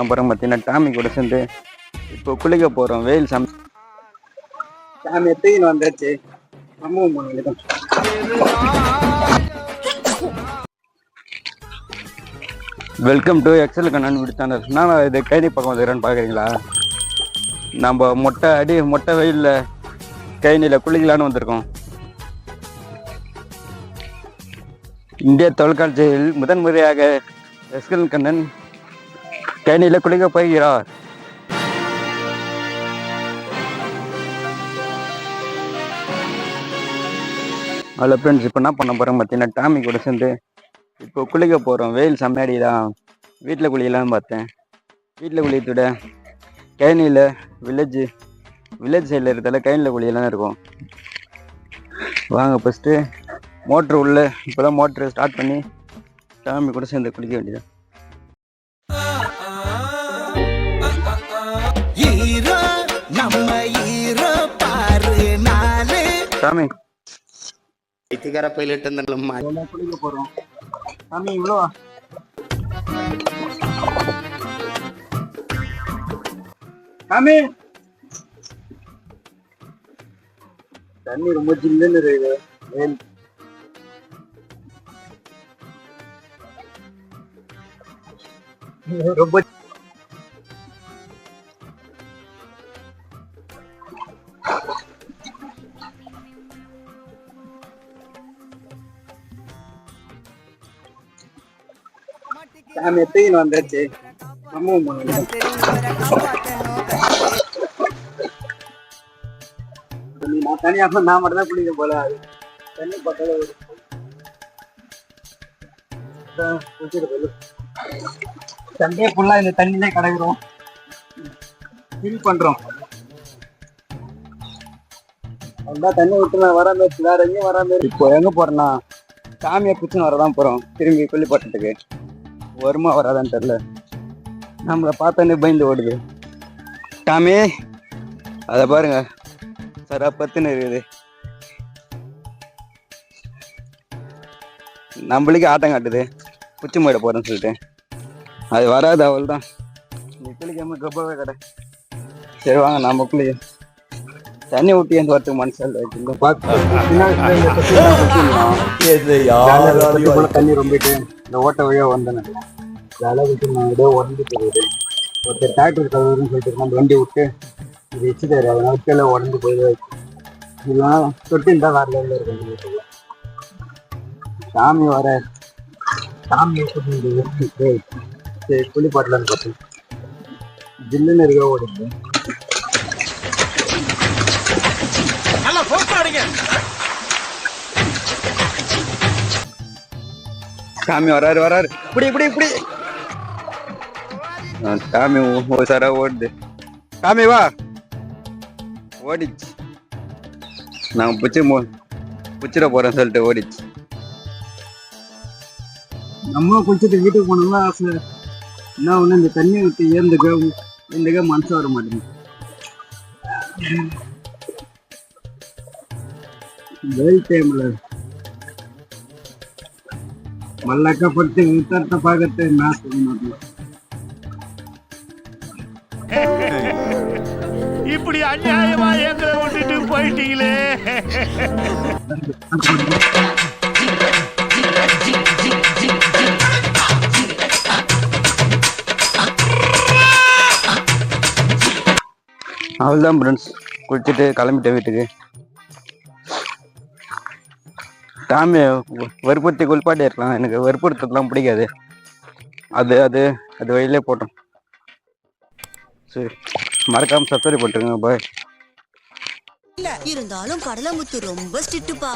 நம்புறோம் பார்த்தீங்கன்னா டாமி கூட சேர்ந்து இப்போ குளிக்க போகிறோம் வெயில் சம் டாமி எத்தையும் வந்தாச்சு. அம்மா வெல்கம் டு எக்ஸல் கண்ணன் வீடு நான் இது கைதி பக்கம் வந்துக்கிறேன்னு பார்க்குறீங்களா நம்ம மொட்டை அடி மொட்டை வெயிலில் கைனியில் குளிக்கலான்னு வந்திருக்கோம். இந்திய தொலைக்காட்சியில் முதன்முறையாக எஸ்கல் கண்ணன் கேணியில் குளிக்க போகிறார் அதில் ஃப்ரெண்ட்ஸ் இப்போ என்ன பண்ண போகிறோம் பார்த்தீங்கன்னா டாமி கூட சேர்ந்து இப்போ குளிக்க போகிறோம் வெயில் செம்மையாடி தான் வீட்டில் குளிக்கலாம்னு பார்த்தேன். வீட்டில் குளியத்தோட கைனியில் வில்லேஜ் வில்லேஜ் சைடில் இருக்கிறதால கைனியில் குளியலாம் இருக்கும். வாங்க ஃபஸ்ட்டு மோட்ரு உள்ளே இப்போ தான் மோட்ரு ஸ்டார்ட் பண்ணி டாமி கூட சேர்ந்து குளிக்க வேண்டியது நம்ம ஹீரோ பாரு நாலு டாமி பைத்தியக்கார பைலட் இருந்தல்லம்மா குளிக்க போகிறோம் டாமி இவ்வளோ. டாமி தண்ணி ரொம்ப ஜில்லுன்னு இருக்குது. வெயில் ரொம்ப டாமி எத்தையும் வந்தாச்சு. அம்மா நீ நான் தனியாக நான் மட்டும் தான் குளிக்க போல. அது தண்ணி பக்கத்தில் ஒரு சண்டே ஃபுல்லாக இந்த தண்ணியிலே கிடக்குறோம் ஃபீல் பண்ணுறோம் அதான் தண்ணி விட்டு நான் வராம வேற எங்கேயும் வராம இருக்கு இப்போ எங்கே போகிறேன்னா சாமியை பிடிச்சின்னு வரதான் போகிறோம் திரும்பி கொல்லிப்பட்டத்துக்கு வருமா வராதான்னு தெரில நம்மளை பார்த்தோன்னே பயந்து ஓடுது. டாமே அதை பாருங்க. சரா பத்துன்னு இருக்குது. நம்மளுக்கே ஆட்டம் காட்டுது. குச்சி மாட போகிறேன்னு சொல்லிட்டு. அது வராது அவள் தான் நீ குளிக்காம கப்பாவே கடை. சரி வாங்க நம்ம தண்ணி ஊட்டி எந்த வரத்துக்கு மனசு பார்த்து தண்ணி ரொம்பிட்டு இந்த ஓட்ட வழியாக வந்தேன் ஜாலியாக நான் ஏதோ உடஞ்சி போகுது ஒருத்தர் டிராக்டர் கழுவுன்னு சொல்லிட்டு நம்ம வண்டி விட்டு இது வச்சுட்டாரு. அதனால கீழே உடஞ்சி போயிடுது. இல்லைன்னா தொட்டி இருந்தால் வேற லெவலில் இருக்கும் சாமி வர சாமி சரி குளிப்பாட்டலான்னு பார்த்தேன். ஜில்லுன்னு இருக்க ஓடுது. சாமி வராரு வராரு. இப்படி இப்படி இப்படி. சாமி ஒரு சாரா ஓடுது. சாமி வா. ஓடிச்சு. நான் பிடிச்சி மோ பிடிச்சிட போறேன் சொல்லிட்டு ஓடிச்சு. நம்ம குளிச்சுட்டு வீட்டுக்கு போனோம்னா ஆசை என்ன ஒண்ணு இந்த தண்ணி விட்டு ஏந்துக்க ஏந்துக்க மனசு வர மாட்டேங்குது. பார்க்கறது நான் சொல்ல மாட்டேன் இப்படி அநியாயமா எங்களை விட்டுட்டு போயிட்டீங்களே. அவ்வளோதான் ஃப்ரெண்ட்ஸ் குளிச்சுட்டு கிளம்பிட்டேன் வீட்டுக்கு. டாமி வற்புறுத்தி குளிப்பாட்டி இருக்கலாம் எனக்கு வற்புறுத்தலாம் பிடிக்காது. அது அது அது வழியிலே போட்டோம். சரி. மறக்காம சத்தரி போட்டுருங்க பாய் இருந்தாலும் கடலமுத்து ரொம்ப ஸ்ட்ரிக்ட்டுப்பா.